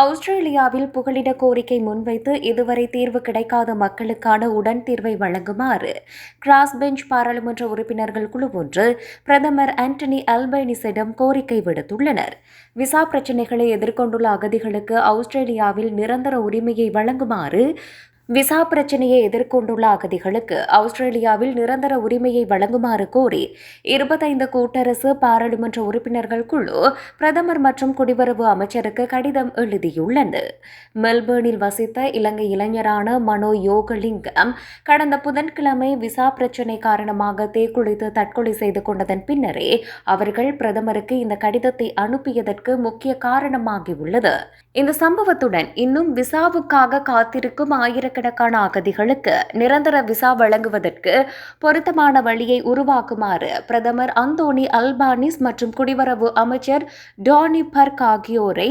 ஆஸ்திரேலியாவில் புகலிட கோரிக்கை முன்வைத்து இதுவரை தீர்வு கிடைக்காத மக்களுக்கான உடன் தீர்வை வழங்குமாறு கிராஸ் பெஞ்ச் பாராளுமன்ற உறுப்பினர்கள் குழு ஒன்று பிரதமர் ஆண்டனி அல்பைனிஸிடம் கோரிக்கை விடுத்துள்ளனர். விசா பிரச்சினைகளை எதிர்கொண்டுள்ள அகதிகளுக்கு ஆஸ்திரேலியாவில் நிரந்தர உரிமையை வழங்குமாறு விசா பிரச்சினையை எதிர்கொண்டுள்ள அகதிகளுக்கு ஆஸ்திரேலியாவில் நிரந்தர உரிமையை வழங்குமாறு கோரி இருபத்தைந்து கூட்டரசு பாராளுமன்ற உறுப்பினர்கள் குழு பிரதமர் மற்றும் குடிவரவு அமைச்சருக்கு கடிதம் எழுதியுள்ளது. மெல்பேர்னில் வசித்த இலங்கை இளைஞரான மனோ யோகலிங்கம் கடந்த புதன்கிழமை விசா பிரச்சினை காரணமாக தேக்குளித்து தற்கொலை செய்து கொண்டதன் பின்னரே அவர்கள் பிரதமருக்கு இந்த கடிதத்தை அனுப்பியதற்கு முக்கிய காரணமாகியுள்ளது. இந்த சம்பவத்துடன் இன்னும் விசாவுக்காக காத்திருக்கும் ஆயிரக்கணக்கான அகதிகளுக்கு நிரந்தர விசா வழங்குவதற்கு பொருத்தமான வழியை உருவாக்குமாறு பிரதமர் அந்தோனி அல்பானிஸ் மற்றும் குடிவரவு அமைச்சர் டானி பர்க் ஆகியோரை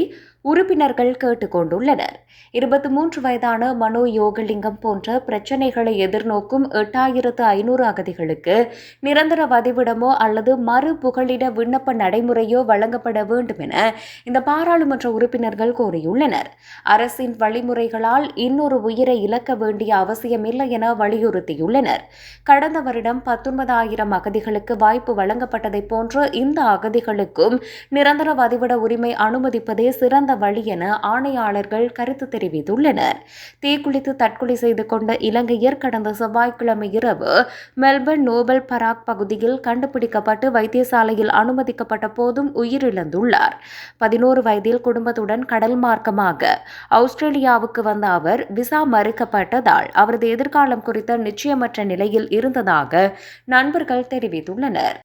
உறுப்பினர்கள் கேட்டுக்கொண்டுள்ளனர். இருபத்தி மூன்று வயதான மனோ யோகலிங்கம் போன்ற பிரச்சினைகளை எதிர்நோக்கும் எட்டாயிரத்து ஐநூறு அகதிகளுக்கு நிரந்தர வதிவிடமோ அல்லது மறு புகலிட விண்ணப்ப நடைமுறையோ வழங்கப்பட வேண்டும் என இந்த பாராளுமன்ற உறுப்பினர்கள் கோரியுள்ளனர். அரசின் வழிமுறைகளால் இன்னொரு உயிரை இழக்க வேண்டிய அவசியமில்லை என வலியுறுத்தியுள்ளனர். கடந்த வருடம் பத்தொன்பதாயிரம் அகதிகளுக்கு வாய்ப்பு வழங்கப்பட்டதைப் போன்று இந்த அகதிகளுக்கும் நிரந்தர வதிவிட உரிமை அனுமதிப்பதே சிறந்த வழி என ஆணையாளர்கள் கருத்து தெரிவித்துள்ளனர். தீக்குளித்து தற்கொலை செய்து கொண்ட இலங்கையர் கடந்த செவ்வாய்க்கிழமை இரவு மெல்பர்ன் நோபல் பராக் பகுதியில் கண்டுபிடிக்கப்பட்டு வைத்தியசாலையில் அனுமதிக்கப்பட்ட போதும் உயிரிழந்துள்ளார். பதினோரு வயதில் குடும்பத்துடன் கடல் மார்க்கமாக ஆஸ்திரேலியாவுக்கு வந்த அவர் விசா மறுக்கப்பட்டதால் அவரது எதிர்காலம் குறித்த நிச்சயமற்ற நிலையில் இருந்ததாக நண்பர்கள் தெரிவித்துள்ளனர்.